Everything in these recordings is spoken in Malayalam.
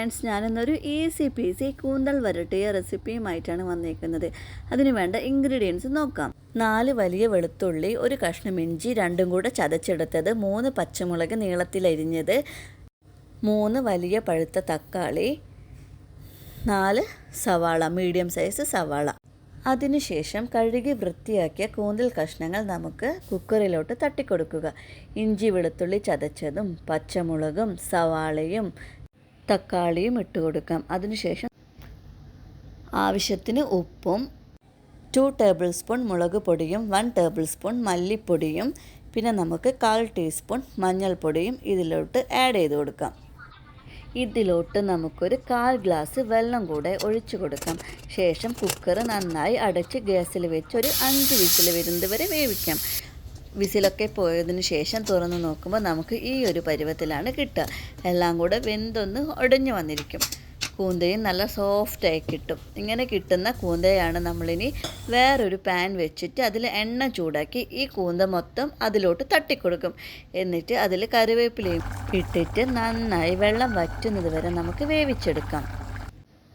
ഫ്രണ്ട്സ് ഞാനിന്നൊരു ഈസി പീസി കൂന്തൽ വരട്ടിയ റെസിപ്പിയുമായിട്ടാണ് വന്നേക്കുന്നത്. അതിന് വേണ്ട ഇൻഗ്രീഡിയൻസ് നോക്കാം. നാല് വലിയ വെളുത്തുള്ളി ഒരു കഷ്ണം ഇഞ്ചി രണ്ടും കൂടെ ചതച്ചെടുത്തത് മൂന്ന് പച്ചമുളക് നീളത്തിലരിഞ്ഞത് മൂന്ന് വലിയ പഴുത്ത തക്കാളി നാല് സവാള മീഡിയം സൈസ് സവാള. അതിനുശേഷം കഴുകി വൃത്തിയാക്കിയ കൂന്തൽ കഷ്ണങ്ങൾ നമുക്ക് കുക്കറിലോട്ട് തട്ടിക്കൊടുക്കുക. ഇഞ്ചി വെളുത്തുള്ളി ചതച്ചതും പച്ചമുളകും സവാളയും തക്കാളിയും ഇട്ട് കൊടുക്കാം. അതിനുശേഷം ആവശ്യത്തിന് ഉപ്പും ടു ടേബിൾ സ്പൂൺ മുളക് പൊടിയും വൺ ടേബിൾ സ്പൂൺ മല്ലിപ്പൊടിയും പിന്നെ നമുക്ക് കാൽ ടീസ്പൂൺ മഞ്ഞൾപ്പൊടിയും ഇതിലോട്ട് ആഡ് ചെയ്ത് കൊടുക്കാം. ഇതിലോട്ട് നമുക്കൊരു കാൽ ഗ്ലാസ് വെള്ളം കൂടെ ഒഴിച്ചു കൊടുക്കാം. ശേഷം കുക്കർ നന്നായി അടച്ച് ഗ്യാസിൽ വെച്ച് ഒരു അഞ്ച് വിസിൽ വരുന്നത് വരെ വേവിക്കാം. വിസിലൊക്കെ പോയതിന് ശേഷം തുറന്ന് നോക്കുമ്പോൾ നമുക്ക് ഈ ഒരു പരുവത്തിലാണ് കിട്ടുക. എല്ലാം കൂടെ വെന്തൊന്ന് ഒടിഞ്ഞു വന്നിരിക്കും. കൂന്തയും നല്ല സോഫ്റ്റായി കിട്ടും. ഇങ്ങനെ കിട്ടുന്ന കൂന്തയാണ് നമ്മളിനി വേറൊരു പാൻ വെച്ചിട്ട് അതിൽ എണ്ണ ചൂടാക്കി ഈ കൂന്ത മൊത്തം അതിലോട്ട് തട്ടിക്കൊടുക്കും. എന്നിട്ട് അതിൽ കറിവേപ്പിലയും ഇട്ടിട്ട് നന്നായി വെള്ളം വറ്റുന്നത് വരെ നമുക്ക് വേവിച്ചെടുക്കാം.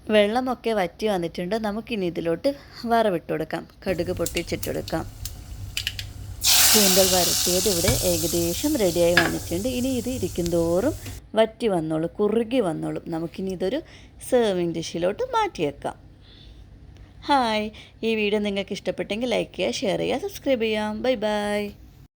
വെള്ളമൊക്കെ വറ്റി വന്നിട്ടുണ്ട്. നമുക്കിനി ഇതിലോട്ട് വറവിട്ട് കൊടുക്കാം. കടുക് പൊട്ടിച്ചിട്ടെടുക്കാം. കൂന്തൽ വരട്ടിയത് ഇവിടെ ഏകദേശം റെഡിയായി വന്നിട്ടുണ്ട്. ഇനി ഇത് ഇരിക്കും തോറും വറ്റി വന്നോളും കുറുകി വന്നോളും. നമുക്കിനി ഇതൊരു സെർവിങ് ഡിഷിലോട്ട് മാറ്റിയേക്കാം. ഹായ് ഈ വീഡിയോ നിങ്ങൾക്ക് ഇഷ്ടപ്പെട്ടെങ്കിൽ ലൈക്ക് ചെയ്യുക ഷെയർ ചെയ്യുക സബ്സ്ക്രൈബ് ചെയ്യാം. Bye bye